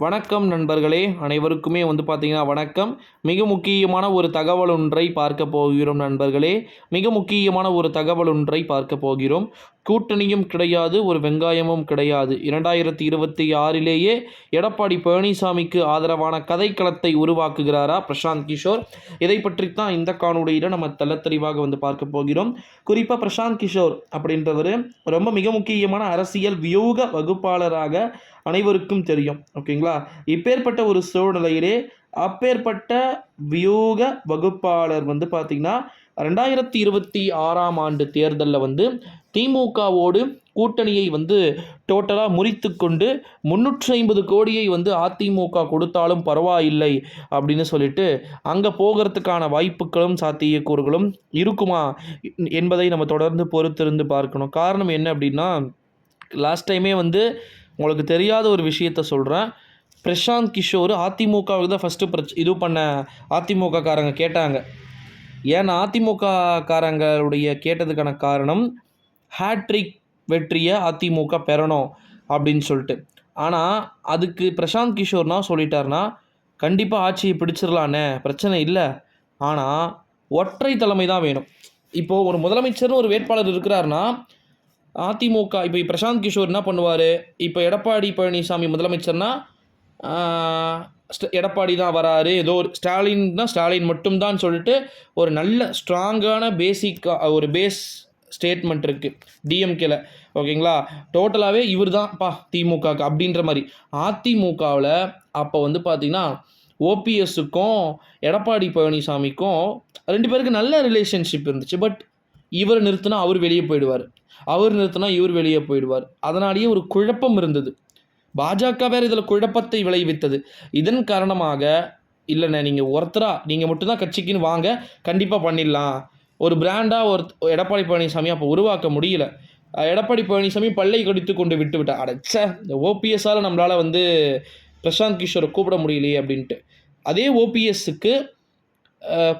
வணக்கம் நண்பர்களே அனைவருக்குமே வந்து பார்த்தீங்கன்னா வணக்கம். மிக முக்கியமான ஒரு தகவல் ஒன்றை பார்க்க போகிறோம் நண்பர்களே. மிக முக்கியமான ஒரு தகவல் ஒன்றை பார்க்க போகிறோம். கூட்டணியும் கிடையாது ஒரு வெங்காயமும் கிடையாது. இரண்டாயிரத்தி இருபத்தி ஆறிலேயே எடப்பாடி பழனிசாமிக்கு ஆதரவான கதைக்களத்தை உருவாக்குகிறாரா பிரசாந்த் கிஷோர்? இதை பற்றித்தான் இந்த காணொலியில் நம்ம தள்ளத்தறிவாக வந்து பார்க்க போகிறோம். குறிப்பாக பிரசாந்த் கிஷோர் அப்படின்றவர் ரொம்ப மிக முக்கியமான அரசியல் வியூக வகுப்பாளராக அனைவருக்கும் தெரியும். ஓகேங்களா? இப்பேற்பட்ட ஒரு சூழ்நிலையிலே அப்பேற்பட்ட வியூக வகுப்பாளர் வந்து பார்த்திங்கன்னா ரெண்டாயிரத்தி இருபத்தி ஆறாம் ஆண்டு தேர்தலில் வந்து திமுகவோடு கூட்டணியை வந்து டோட்டலாக முறித்து கொண்டு முந்நூற்றி ஐம்பது கோடியை வந்து அதிமுக கொடுத்தாலும் பரவாயில்லை அப்படின்னு சொல்லிட்டு அங்கே போகிறதுக்கான வாய்ப்புகளும் சாத்தியக்கூறுகளும் இருக்குமா என்பதை நம்ம தொடர்ந்து பொறுத்திருந்து பார்க்கணும். காரணம் என்ன அப்படின்னா லாஸ்ட் டைமே வந்து உங்களுக்கு தெரியாத ஒரு விஷயத்த சொல்கிறேன் பிரசாந்த் கிஷோர் அதிமுகவுக்கு தான் ஃபஸ்ட்டு பிரச் இது பண்ண அதிமுக காரங்க கேட்டாங்க. ஏன்னா அதிமுக காரங்களுடைய கேட்டதுக்கான காரணம் ஹேட்ரிக் வெற்றியை அதிமுக பெறணும் அப்படின்னு சொல்லிட்டு. ஆனால் அதுக்கு பிரசாந்த் கிஷோர்னா சொல்லிட்டாருன்னா கண்டிப்பாக ஆட்சியை பிடிச்சிடலாண்ணே பிரச்சனை இல்லை. ஆனால் ஒற்றை தலைமை தான் வேணும். இப்போது ஒரு முதலமைச்சர்னு ஒரு வேட்பாளர் இருக்கிறாருன்னா அதிமுக இப்போ பிரசாந்த் கிஷோர் என்ன பண்ணுவார்? இப்போ எடப்பாடி பழனிசாமி முதலமைச்சர்னா எடப்பாடி தான் வராரு. ஏதோ ஒரு ஸ்டாலின் தான் ஸ்டாலின் மட்டும்தான் சொல்லிட்டு ஒரு நல்ல ஸ்ட்ராங்கான பேசிக்காக ஒரு பேஸ் ஸ்டேட்மெண்ட் இருக்குது டிஎம்கேல ஓகேங்களா? டோட்டலாகவே இவர் தான்ப்பா திமுகக்கு அப்படின்ற மாதிரி. அதிமுகவில் அப்போ வந்து பார்த்திங்கன்னா ஓபிஎஸ்ஸுக்கும் எடப்பாடி பழனிசாமிக்கும் ரெண்டு பேருக்கு நல்ல ரிலேஷன்ஷிப் இருந்துச்சு. பட் இவர் நிறுத்தினா அவர் வெளியே போயிடுவார். அவர் நிறுத்தினா இவர் வெளியே போயிடுவார். அதனாலேயே ஒரு குழப்பம் இருந்தது. பாஜக வேறு இதில் குழப்பத்தை விளைவித்தது. இதன் காரணமாக இல்லைண்ணே நீங்கள் ஒருத்தராக நீங்கள் மட்டும்தான் கட்சிக்குன்னு வாங்க கண்டிப்பாக பண்ணிடலாம். ஒரு பிராண்டாக ஒரு எடப்பாடி பழனிசாமி அப்போ உருவாக்க முடியல. எடப்பாடி பழனிசாமி பல்லை கடித்து கொண்டு விட்டு விட்டார் அடைச்ச இந்த ஓபிஎஸ்ஸால் நம்மளால் வந்து பிரசாந்த் கிஷோரை கூப்பிட முடியலையே அப்படின்ட்டு. அதே ஓபிஎஸ்ஸுக்கு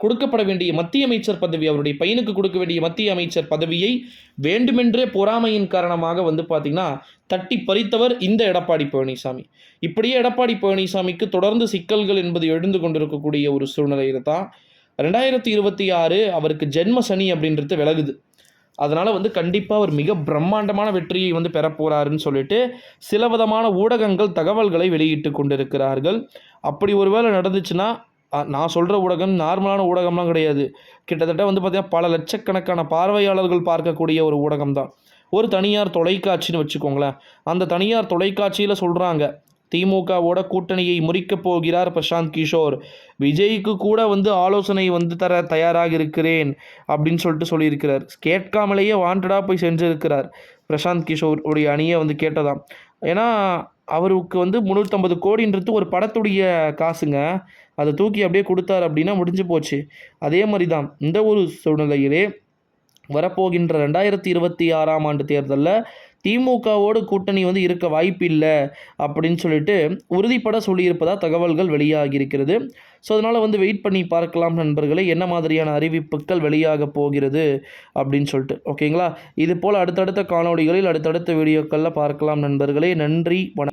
கொடுக்கப்பட வேண்டிய மத்திய அமைச்சர் பதவி அவருடைய பையனுக்கு கொடுக்க வேண்டிய மத்திய அமைச்சர் பதவியை வேண்டுமென்றே பொறாமையின் காரணமாக வந்து பார்த்திங்கன்னா தட்டி பறித்தவர் இந்த எடப்பாடி பழனிசாமி. இப்படியே எடப்பாடி பழனிசாமிக்கு தொடர்ந்து சிக்கல்கள் என்பது எழுந்து கொண்டிருக்கக்கூடிய ஒரு சூழ்நிலையில் தான் ரெண்டாயிரத்தி இருபத்தி ஆறு அவருக்கு ஜென்ம சனி அப்படின்றது விலகுது. அதனால் வந்து கண்டிப்பாக அவர் மிக பிரம்மாண்டமான வெற்றியை வந்து பெறப்போகிறாருன்னு சொல்லிட்டு சில விதமான ஊடகங்கள் தகவல்களை வெளியிட்டு கொண்டிருக்கிறார்கள். அப்படி ஒருவேளை நடந்துச்சுன்னா நான் சொல்கிற ஊடகம் நார்மலான ஊடகம்லாம் கிடையாது. கிட்டத்தட்ட வந்து பார்த்திங்கன்னா பல லட்சக்கணக்கான பார்வையாளர்கள் பார்க்கக்கூடிய ஒரு ஊடகம் தான் ஒரு தனியார் தொலைக்காட்சின்னு வச்சுக்கோங்களேன். அந்த தனியார் தொலைக்காட்சியில் சொல்கிறாங்க திமுகவோட கூட்டணியை முறிக்கப் போகிறார் பிரசாந்த் கிஷோர். விஜய்க்கு கூட வந்து ஆலோசனை வந்து தர தயாராக இருக்கிறேன் அப்படின்னு சொல்லிட்டு சொல்லியிருக்கிறார். கேட்காமலேயே வாண்டடாக போய் சென்றிருக்கிறார் பிரசாந்த் கிஷோர் உடைய அணியை வந்து கேட்டதாம். ஏன்னா அவருக்கு வந்து முந்நூற்றம்பது கோடின்றது ஒரு படத்துடைய காசுங்க. அதை தூக்கி அப்படியே கொடுத்தாரு அப்படின்னா முடிஞ்சு போச்சு. அதே மாதிரி தான் இந்த ஒரு சூழ்நிலையிலே வரப்போகின்ற ரெண்டாயிரத்தி இருபத்தி ஆறாம் ஆண்டு தேர்தலில் திமுகவோடு கூட்டணி வந்து இருக்க வாய்ப்பில்லை அப்படின்னு சொல்லிட்டு உறுதிப்பட சொல்லியிருப்பதா தகவல்கள் வெளியாகி இருக்கிறது ஸோ அதனால் வந்து வெயிட் பண்ணி பார்க்கலாம் நண்பர்களே என்ன மாதிரியான அறிவிப்புகள் வெளியாக போகிறது அப்படின்னு சொல்லிட்டு. ஓகேங்களா இது போல் அடுத்தடுத்த காணொலிகளில் அடுத்தடுத்த வீடியோக்களில் பார்க்கலாம் நண்பர்களே. நன்றி வணக்கம்.